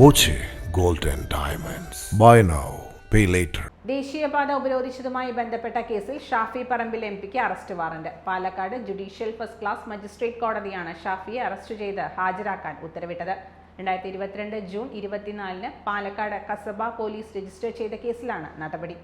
Boche gold and diamonds. Buy now pay later ദേശീയപാത ഉപരോധിച്ചതുമായി ബന്ധപ്പെട്ട കേസിൽ ഷാഫി പറമ്പിൽ എം പിക്ക് arrest warrant. Palakkad judicial first class magistrate കോടതിയാണ് ഷാഫിയെ അറസ്റ്റ് ചെയ്ത് ഹാജരാക്കാൻ ഉത്തരവിട്ടത്. രണ്ടായിരത്തി ഇരുപത്തിരണ്ട് ജൂൺ ഇരുപത്തിനാലിന് പാലക്കാട് കസബ പോലീസ് രജിസ്റ്റർ ചെയ്ത കേസിലാണ് നടപടി.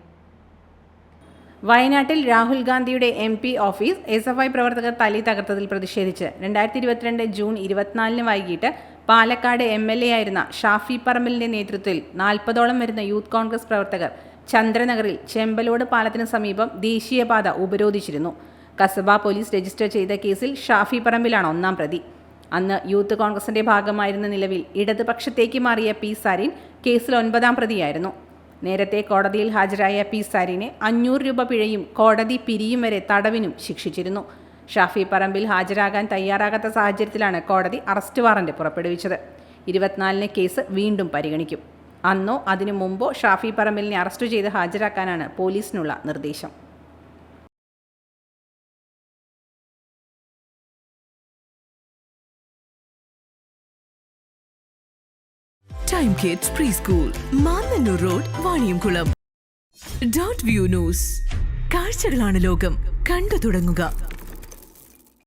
വയനാട്ടിൽ രാഹുൽ ഗാന്ധിയുടെ M P office S F I പ്രവർത്തകർ തലി തകർത്തതിൽ പ്രതിഷേധിച്ച് രണ്ടായിരത്തി ഇരുപത്തിരണ്ട് ജൂൺ ഇരുപത്തിനാലിന് വൈകിട്ട് പാലക്കാട് എം എൽ എ ആയിരുന്ന ഷാഫി പറമ്പലിന്റെ നേതൃത്വത്തിൽ നാൽപ്പതോളം വരുന്ന യൂത്ത് കോൺഗ്രസ് പ്രവർത്തകർ ചന്ദ്രനഗറിൽ ചെമ്പലോട് പാലത്തിന് സമീപം ദേശീയപാത ഉപരോധിച്ചിരുന്നു. കസബ പോലീസ് രജിസ്റ്റർ ചെയ്ത കേസിൽ ഷാഫി പറമ്പിലാണ് ഒന്നാം പ്രതി. അന്ന് യൂത്ത് കോൺഗ്രസിന്റെ ഭാഗമായിരുന്ന നിലവിൽ ഇടതുപക്ഷത്തേക്ക് മാറിയ പി സാരിൻ കേസിൽ ഒൻപതാം പ്രതിയായിരുന്നു. നേരത്തെ കോടതിയിൽ ഹാജരായ പി സാരിനെ അഞ്ഞൂറ് രൂപ പിഴയും കോടതി പിരിയും വരെ തടവിനും ശിക്ഷിച്ചിരുന്നു. ഷാഫി പറമ്പിൽ ഹാജരാകാൻ തയ്യാറാകാത്ത സാഹചര്യത്തിലാണ് കോടതി അറസ്റ്റ് വാറന്റ് പുറപ്പെടുവിച്ചത്. ഇരുപത്തിനാലിന് കേസ് വീണ്ടും പരിഗണിക്കും. അന്നോ അതിനു മുമ്പോ ഷാഫി പറമ്പിലിനെ അറസ്റ്റ് ചെയ്ത് ഹാജരാക്കാനാണ് പോലീസിനുള്ള നിർദ്ദേശം. Time kids pre school Mannanur road Vaniyamkulam dot view news കാഴ്ചകളാണ് ലോകം. കണ്ടു തുടങ്ങുക.